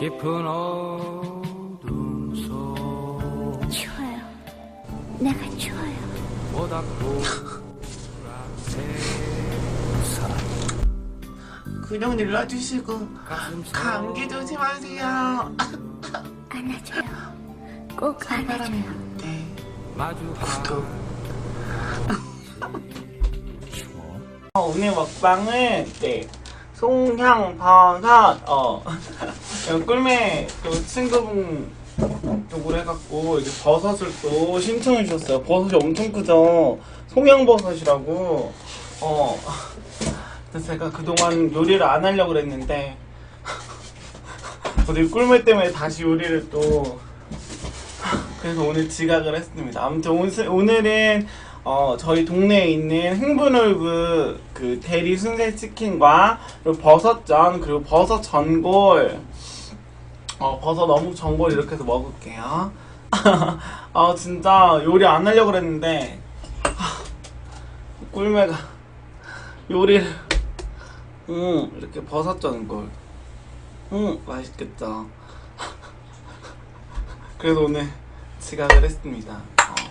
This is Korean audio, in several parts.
깊은 어둠 속 추워요. 내가 추워요. 모닥불 구독 눌러주시고 감기 조심하세요. 안아줘요. 꼭 안아줘요. 네, 구독. 어, 오늘 먹방은 네 송향 버섯 어 꿀매 또 친구분 쪽으로 해갖고 이제 버섯을 또 신청해 주셨어요. 버섯이 엄청 크죠. 송양 버섯이라고 어 그래서 제가 그동안 요리를 안 하려고 그랬는데 오늘 꿀매 때문에 다시 요리를 또 그래서 오늘 지각을 했습니다. 아무튼 오늘, 오늘은 어, 저희 동네에 있는 흥분올브 그 대리 순대 치킨과 그리고 버섯전 그리고 버섯 전골 어, 버섯 어묵 전골 이렇게 해서 먹을게요. 아 진짜 요리 안 하려고 그랬는데 하, 꿀매가 요리를 음 이렇게 버섯 전골 음 맛있겠다. 그래서 오늘 지각을 했습니다.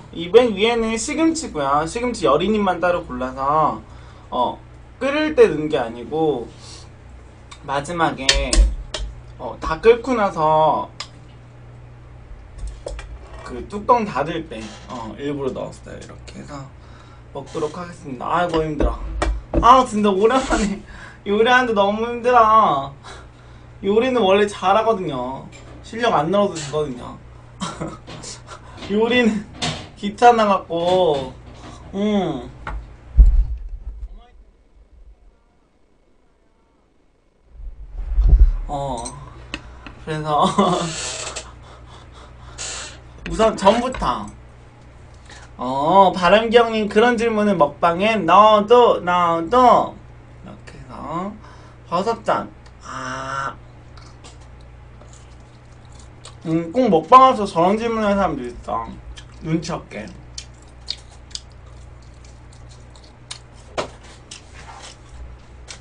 어, 이맨 위에는 시금치고요. 시금치 여린잎만 따로 골라서 어, 끓일 때 넣은 게 아니고 마지막에 어, 다 끓고 나서 그 뚜껑 닫을 때 어, 일부러 넣었어요. 이렇게 해서 먹도록 하겠습니다. 아이고 힘들어. 아 진짜 오랜만에 요리하는데 너무 힘들어. 요리는 원래 잘하거든요. 실력 안 늘어도 되거든요. 요리는 귀찮아갖고, 음. 어, 그래서, 우선 전부터, 어, 바람기 형님 그런 질문을 먹방에 넣어도, 넣어도, 이렇게 해서, 버섯전, 아, 음, 꼭 먹방에서 저런 질문하는 사람도 있어. 눈치 없게.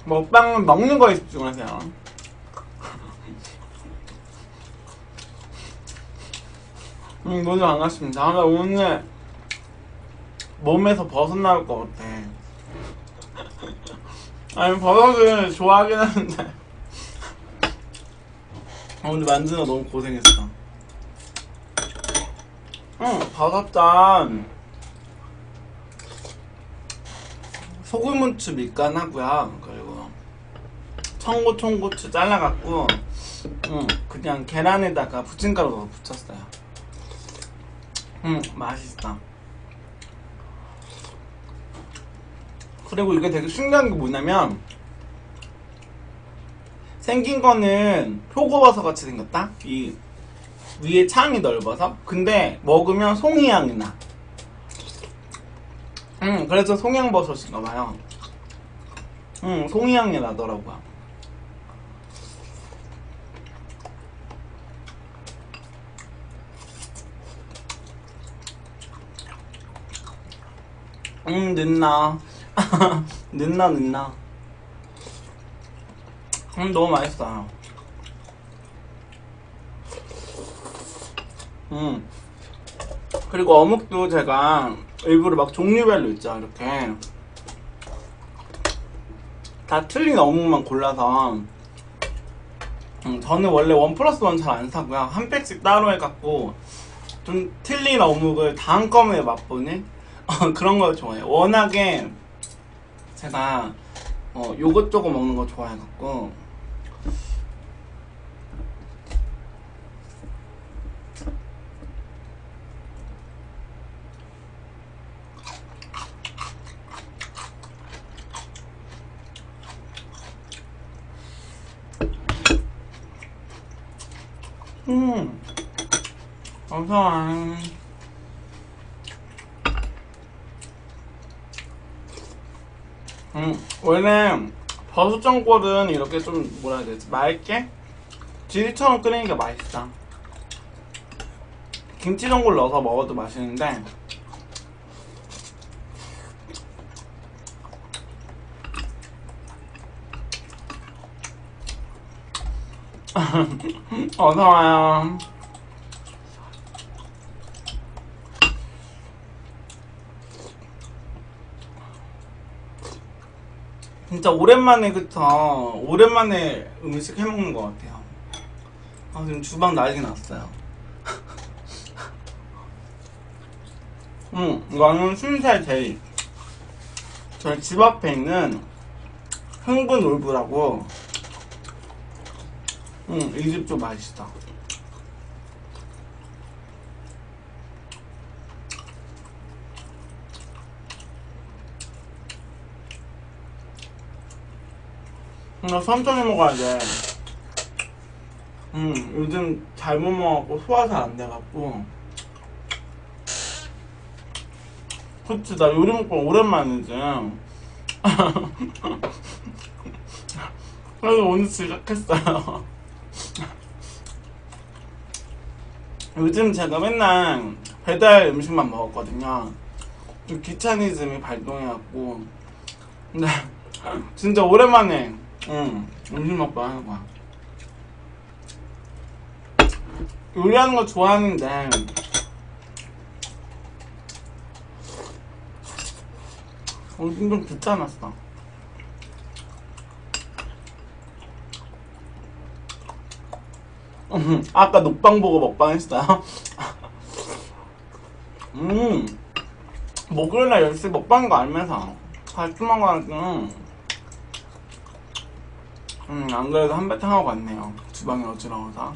먹방은 먹는 거에 집중하세요. 음, 모두 반갑습니다. 아, 나 오늘 몸에서 벗어나올 것 같아. 아니, 버섯을 좋아하긴 하는데. 아, 오늘 만드느라 너무 고생했어. 응, 버섯전. 소금 후추 밑간하고요. 그리고 청고 청고추 잘라갖고, 응, 그냥 계란에다가 부침가루 붙였어요. 응, 맛있어. 그리고 이게 되게 신기한 게 뭐냐면, 생긴 거는 표고버섯 같이 생겼다? 이 위에 창이 넓어서? 근데 먹으면 송이향이 나. 음, 그래서 송양버섯인가 봐요. 음, 송이향이 나더라고요. 음, 늦나. 늦나, 늦나. 음, 너무 맛있어요. 음. 그리고 어묵도 제가 일부러 막 종류별로 있죠, 이렇게. 다 틀린 어묵만 골라서. 음, 저는 원래 원 플러스 원 잘 안 사고요. 한 팩씩 따로 해갖고, 좀 틀린 어묵을 다 한꺼번에 맛보는 어, 그런 걸 좋아해요. 워낙에 제가 어, 요것저것 먹는 거 좋아해갖고, 음, 감사합니다. 음, 원래 버섯 전골은 이렇게 좀 뭐라 해야 되지? 맑게? 지리처럼 끓이니까 맛있다. 김치 전골 넣어서 먹어도 맛있는데 어서 와요. 진짜 오랜만에 그쵸? 오랜만에 음식 해먹는 것 같아요. 아 지금 주방 난리 났어요. 음 이거는 순살 제이 저희 집 앞에 있는 흥분 올브라고. 음이 집좀 맛있다 나 천천히 먹어야 돼. 음, 요즘 잘못 먹었고 소화 잘 안 돼갖고. 그치, 나 요리 먹고 오랜만이지. 그래서 오늘 시작했어요. 요즘 제가 맨날 배달 음식만 먹었거든요. 좀 귀차니즘이 발동해갖고. 근데 진짜 오랜만에 응 음식 먹방 하는 거야. 요리하는 거 좋아하는데 요즘 좀 귀찮았어. 음, 아까 녹방 보고 먹방 했어요. 음, 목요일날 10시 먹방인 거 알면서 달콤한 거 하니까 음, 안 그래도 한바탕 하고 왔네요. 주방이 어지러워서.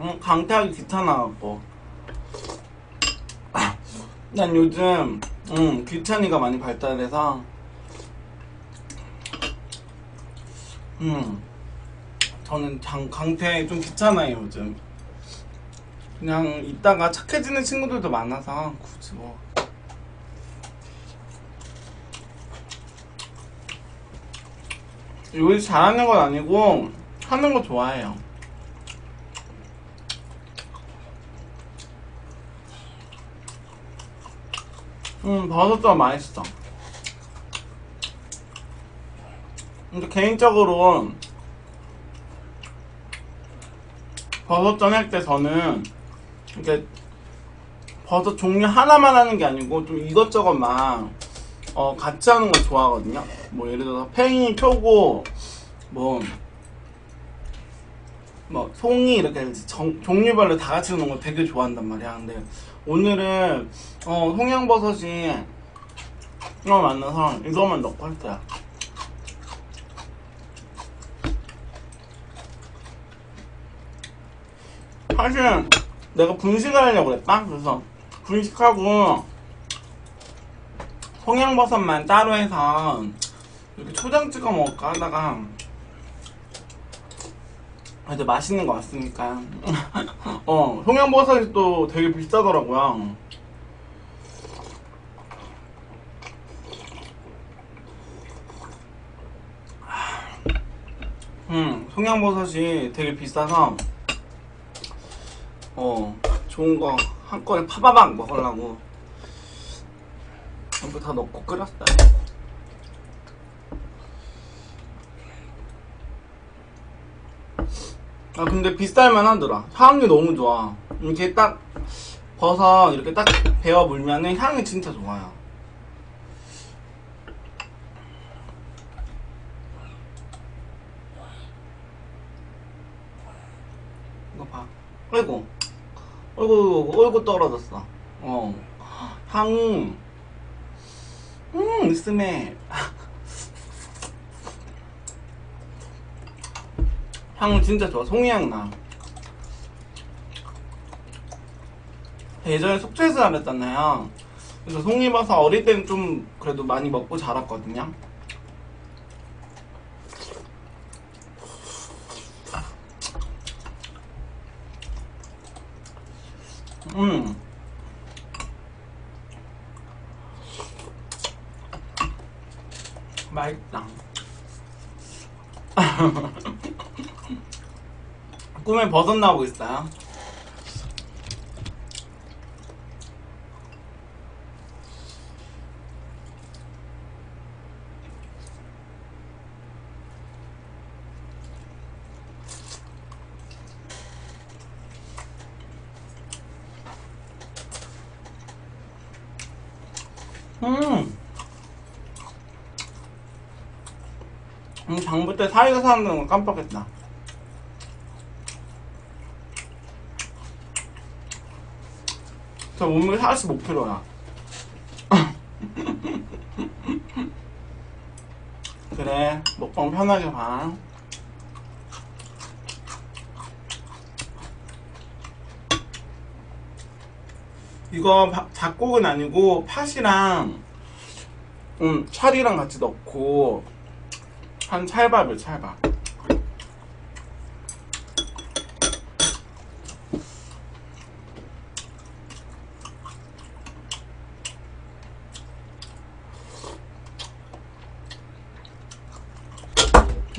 음, 강태하기 귀찮아갖고. 난 요즘, 음, 귀찮이가 많이 발달해서, 음, 저는 장, 강태 좀 귀찮아요, 요즘. 그냥 이따가 착해지는 친구들도 많아서, 굳이 뭐. 요리 잘하는 건 아니고 하는 거 좋아해요. 음, 버섯도 맛있어. 근데 개인적으로 버섯전 할 때 저는 이렇게 버섯 종류 하나만 하는 게 아니고 좀 이것저것 막 어, 같이 하는 걸 좋아하거든요. 뭐, 예를 들어서, 팽이, 표고, 뭐, 뭐, 송이, 이렇게 정- 종류별로 다 같이 넣는 거 되게 좋아한단 말이야. 근데, 오늘은, 어, 송양버섯이, 이거 만나서 이거만 넣고 할 거야. 사실은, 내가 분식을 하려고 그랬다? 그래서, 분식하고, 송양버섯만 따로 해서 이렇게 초장 찍어 먹을까 하다가 이제 맛있는 거 같으니까. 어 송양버섯이 또 되게 비싸더라고요. 음 송양버섯이 되게 비싸서 어 좋은 거 한 건에 파바박 먹으려고 전부 다 넣고 끓였어요. 아 근데 비쌀만 하더라. 향이 너무 좋아. 이렇게 딱 버섯 이렇게 딱 베어 물면은 향이 진짜 좋아요. 이거 봐. 어이구. 어이구, 어이구 떨어졌어. 어. 향. 음, 스멜. 향 진짜 좋아. 송이향 나. 예전에 속초에서 살았잖아요. 그래서 송이버섯 어릴 때는 좀 그래도 많이 먹고 자랐거든요. 음. 맛있다. 꿈에 벗어나고 있어요. 음. 음, 장부 때 사이다 사는 거 깜빡했다. 저 몸무게 45kg야. 그래, 먹방 편하게 봐. 이거 바- 잡곡은 아니고 팥이랑 음, 찰이랑 같이 넣고 한 찰밥을 찰밥.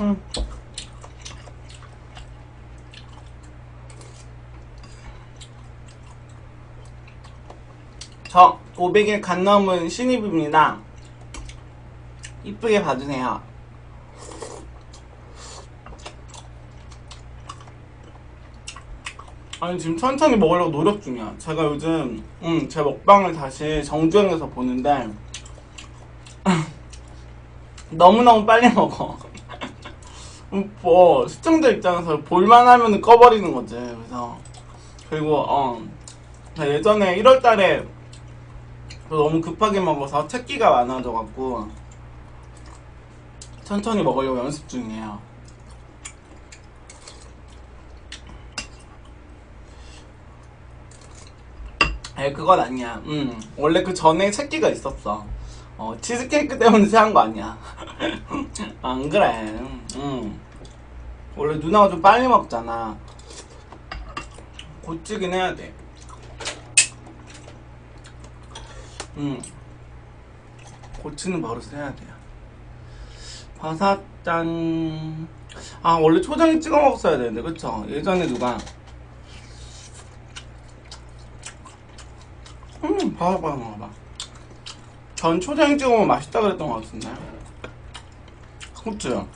음. 저 500일 간 넘은 신입입니다. 이쁘게 봐주세요. 아니 지금 천천히 먹으려고 노력 중이야. 제가 요즘 음, 제 먹방을 다시 정주행해서 보는데 너무너무 빨리 먹어. 음, 뭐 시청자 입장에서 볼만 하면 꺼버리는 거지. 그래서 그리고 어나 예전에 1월 달에 너무 급하게 먹어서 책기가 많아져 갖고 천천히 먹으려고 연습 중이에요. 에 그건 아니야. 음 원래 그 전에 책기가 있었어. 어 치즈케이크 때문에 체한 거 아니야. 안 그래. 음 원래 누나가 좀 빨리 먹잖아. 고치긴 해야 돼. 음 고치는 버릇을 해야 돼요. 바사짠. 아 원래 초장에 찍어 먹었어야 되는데 그쵸? 예전에 누가 음 바삭바삭 먹어봐. 전 초장에 찍어 먹으면 맛있다 그랬던 것 같은데. 그쵸?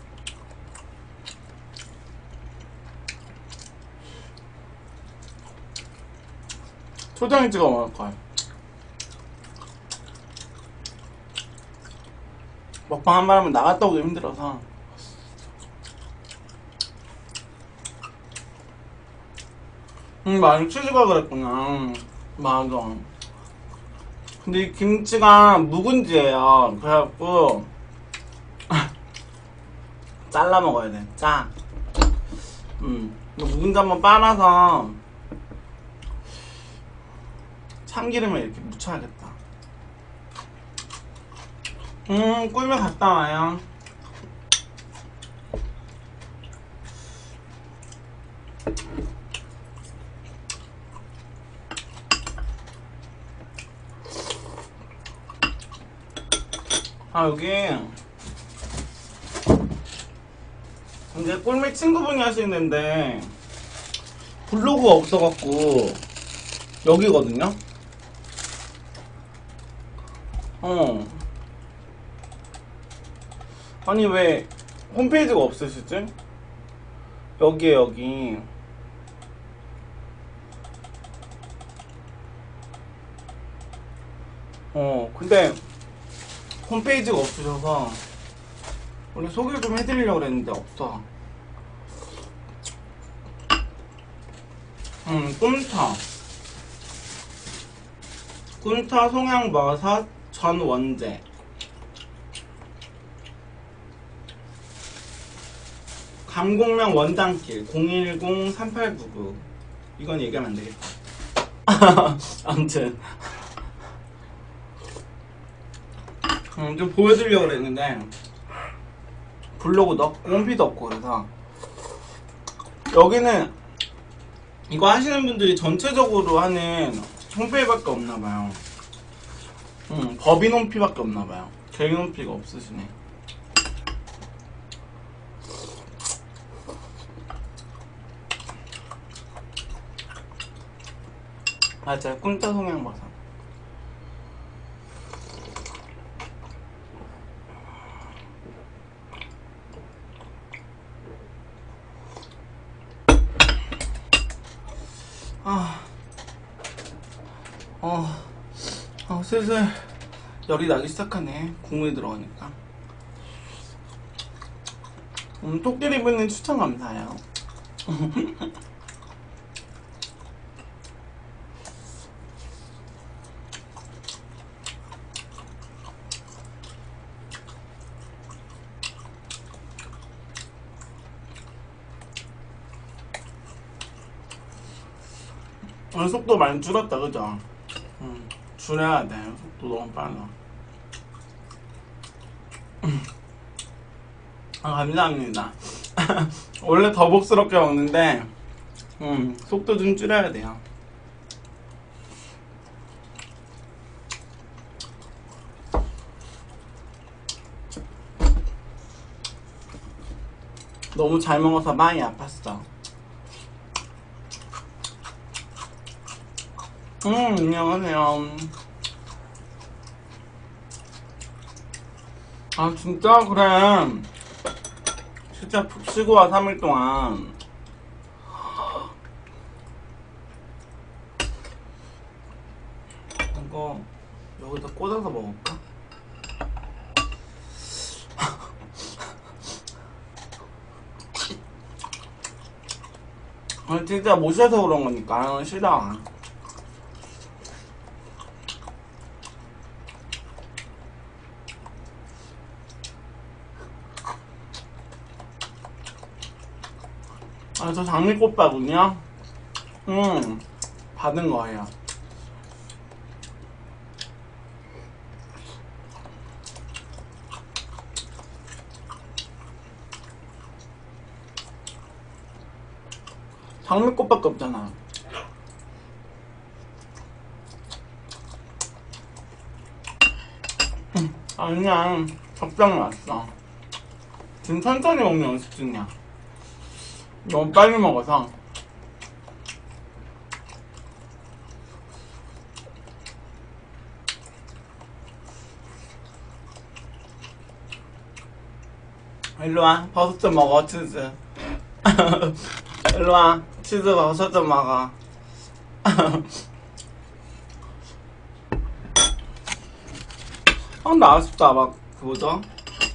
초장에 찍어 먹을 거야. 먹방 한번 하면 나갔다 오기 힘들어서. 음, 많이 치즈가 그랬구나. 음, 맞아. 근데 이 김치가 묵은지예요. 그래갖고 잘라 먹어야 돼. 짜. 음, 묵은지 한번 빨아서 참기름을 이렇게 묻혀야겠다. 음, 꿀며 갔다 와요. 아, 여기. 이제 꿀미 친구분이 하시는데, 블로그가 없어갖고, 여기거든요? 어. 아니, 왜, 홈페이지가 없으시지? 여기에, 여기. 어, 근데, 홈페이지가 없으셔서 원래 소개를 좀 해드리려고 그랬는데 없어 음 꿈타. 꿈타 송양버섯 전원제. 감곡면 원당길 010-3899 이건 얘기하면 안 되겠다. 아무튼 음, 좀 보여드리려고 그랬는데. 블로그도 없고 홈피도 없고 그래서. 여기는 이거 하시는 분들이 전체적으로 하는 홈페이지밖에 없나봐요. 음, 법인 홈피밖에 없나봐요. 개인 홈피가 없으시네. 맞아요 꿍따 송양버섯 아, 어, 어, 슬슬 열이 나기 시작하네. 국물이 들어가니까. 음, 토끼리브님 추천 감사해요. 오늘 속도 많이 줄었다, 그죠? 음, 줄여야 돼. 너무 빨라. 아, 감사합니다. 원래 더복스럽게 먹는데, 음, 속도 좀 줄여야 돼요. 너무 잘 먹어서 많이 아팠어. 음, 안녕하세요. 아, 진짜? 그래. 진짜 푹 쉬고 와, 3일 동안. 이거, 여기다 꽂아서 먹을까? 아, 진짜 못 쉬어서 그런 거니까. 싫어. 아, 저 장미꽃바구니요? 음, 받은 거예요. 장미꽃밖에 없잖아. 음, 아니야, 적당히 왔어. 지금 천천히 먹는 연습 중이야. 너무 빨리 먹어서. 일로와. 버섯 좀 먹어 치즈. 일로와. 치즈 버섯 좀 먹어. 아 근데 아쉽다. 막그 뭐죠?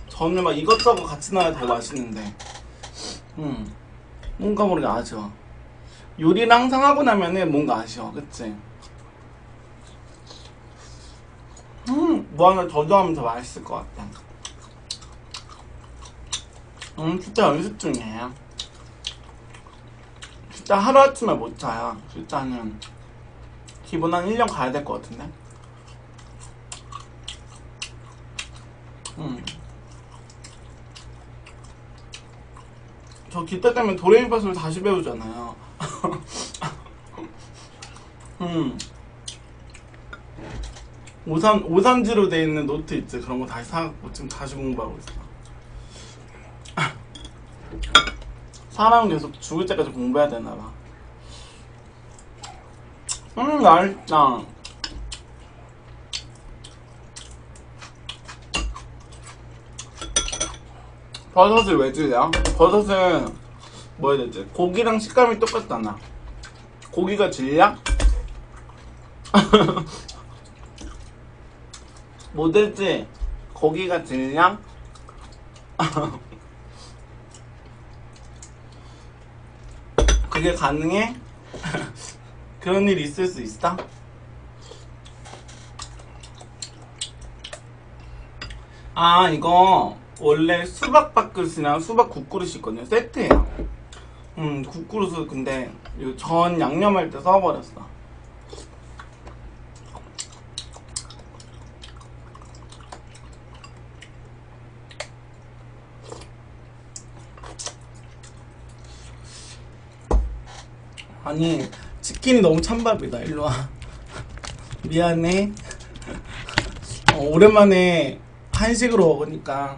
전에 막 이것저것 같이 넣어야 더 맛있는데. 음 뭔가 모르게 아쉬워. 요리를 항상 하고 나면은 뭔가 아쉬워, 그치? 음, 뭐 하나 더 좋아하면 더 맛있을 것 같아. 음, 진짜 연습 중이에요. 진짜 하루아침에 못 자요. 일단은, 기본 한 1년 가야 될 것 같은데? 음. 저 기타 때문에 도레미파솔 다시 배우잖아요. 음. 오삼 오삼지로 돼 있는 노트 있지 그런 거 다시 사갖고 지금 다시 공부하고 있어. 사람은 계속 죽을 때까지 공부해야 되나 봐. 음 맛있다. 버섯을 왜 줄여? 버섯은 뭐 해야 되지? 고기랑 식감이 똑같잖아. 고기가 질려? 뭐 될지 고기가 질려? 그게 가능해? 그런 일 있을 수 있어? 아 이거 원래 수박 밥그릇이랑 수박 국그릇이 있거든요. 세트예요. 음 국그릇을 근데 이전 양념할 때 써버렸어. 아니 치킨이 너무 찬밥이다. 일로와. 미안해. 어, 오랜만에 한식으로 먹으니까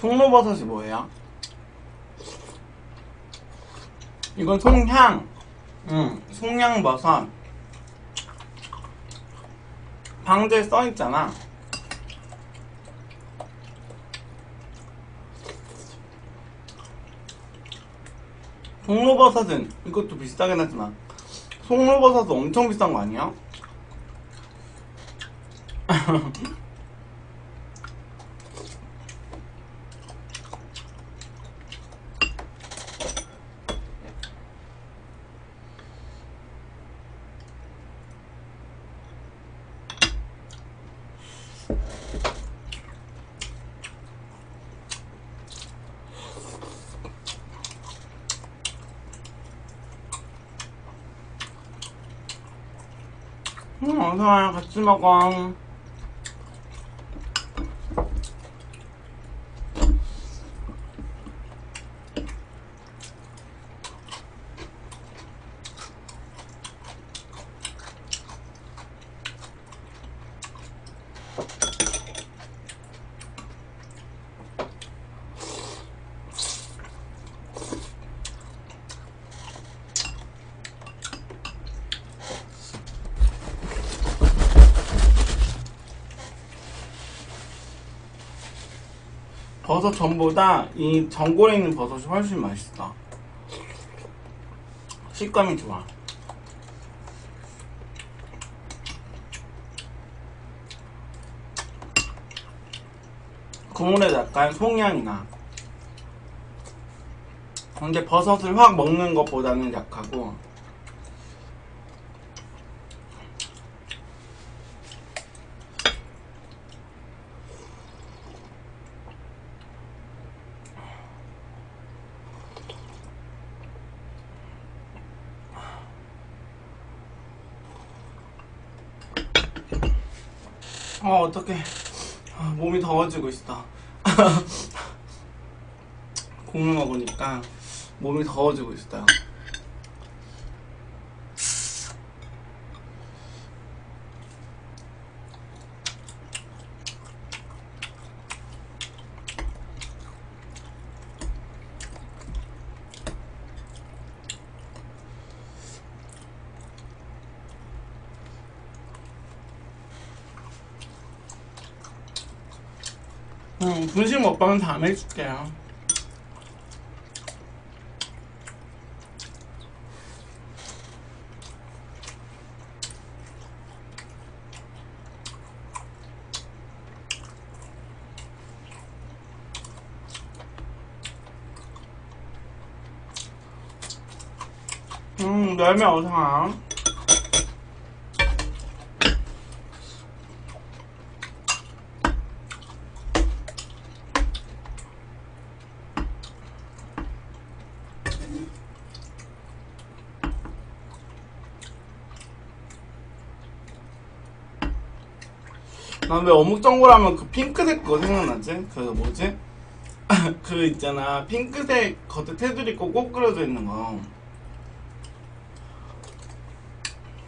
송로버섯이 뭐예요? 이건 송향 응, 송향버섯 방제에 써있잖아. 송로버섯은 이것도 비싸긴 하지만 송로버섯은 엄청 비싼 거 아니야? 음, 어서와요. 같이 먹어. 버섯 전보다 이 전골에 있는 버섯이 훨씬 맛있어. 식감이 좋아. 국물에 약간 송향이 나. 근데 버섯을 확 먹는 것보다는 약하고 어 어떡해. 아, 몸이 더워지고 있어. 국물 먹으니까 몸이 더워지고 있어요 응, 먹방은 다음에 해줄게요 음, 열매 어상. 난 왜 어묵 전골 하면 그 핑크색 그거 생각나지? 그 뭐지? 그 있잖아 핑크색 겉에 테두리 있고 꼭 그려져 있는 거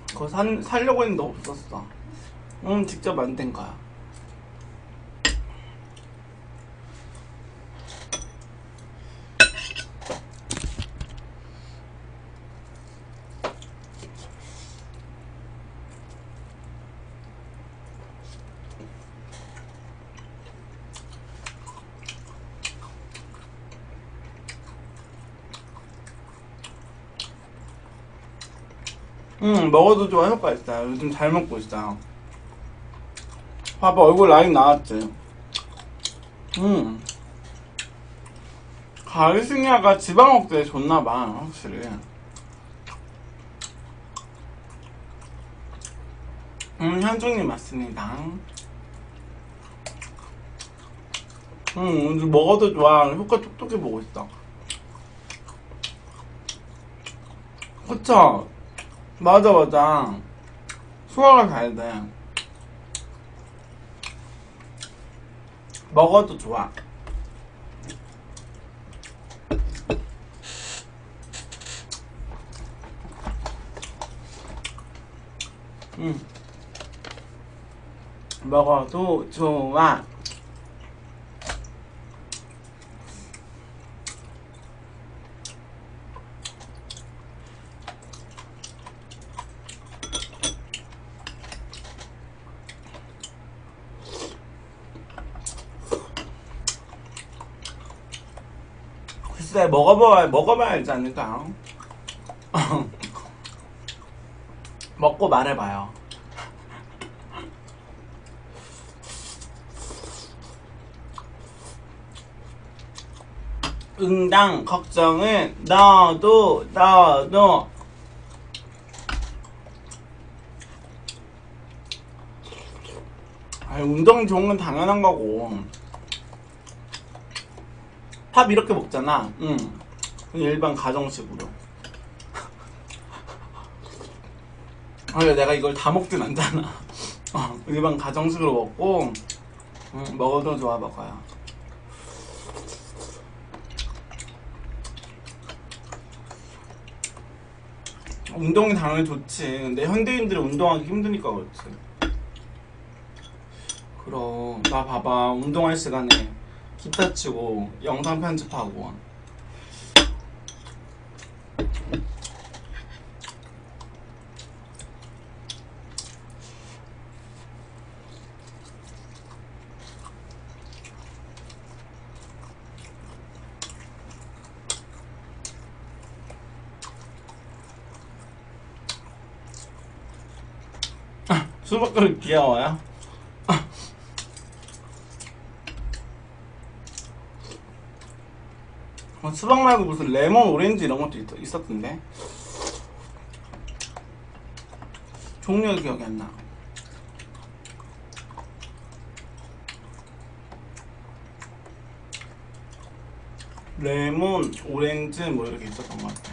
그거 산, 살려고 했는데 없었어 응 직접 만든 거야 응 먹어도 좋아 효과 있어요 요즘 잘 먹고 있어요 봐봐 얼굴 라인 나왔지? 응 가리승야가 지방 억제에 좋나 봐 확실히. 음 현중님 맞습니다. 응 요즘 먹어도 좋아. 효과 톡톡히 보고 있어. 그쵸 맞아 맞아. 소화가 잘 돼. 먹어도 좋아. 음. 먹어도 좋아 글쎄 먹어봐야 먹어봐야 알지 않을까? 먹고 말해봐요. 응당 걱정은 너도 너도 아 운동 좋은 건 당연한 거고 밥 이렇게 먹잖아. 응. 일반 가정식으로. 아니 내가 이걸 다 먹진 않잖아. 어, 일반 가정식으로 먹고 응, 먹어도 좋아 먹어요 운동이 당연히 좋지. 근데 현대인들이 운동하기 힘드니까 그렇지. 그럼 나 봐봐. 운동할 시간에 기타 치고 영상 편집하고 수박 그릇 귀여워요? 수박 말고 무슨 레몬, 오렌지 이런 것도 있, 있었던데 종류가 기억이 안 나. 레몬, 오렌지 뭐 이렇게 있었던 것 같아.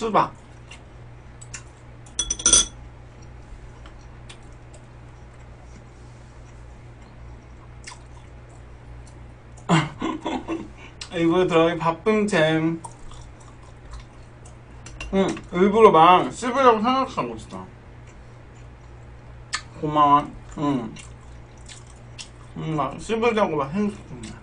수박. 일부러 들어가기 바쁜 잼. 응, 일부러 막 씹으려고 생각한 거있어 고마워. 응. 응, 막 씹으려고 막 생각한 거야.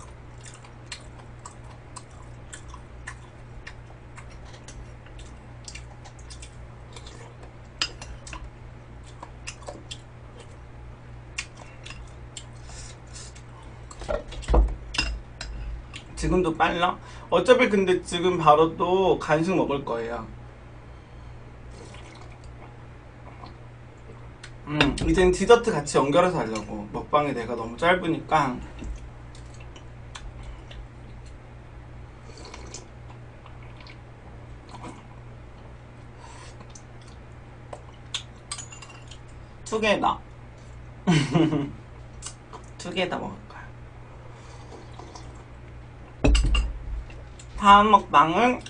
지금도 빨라? 어차피 근데 지금 바로 또 간식 먹을 거예요. 음, 이젠 디저트 같이 연결해서 하려고. 먹방이 내가 너무 짧으니까. 두 개다. 두 개 다 먹을 거야. 다음 먹방은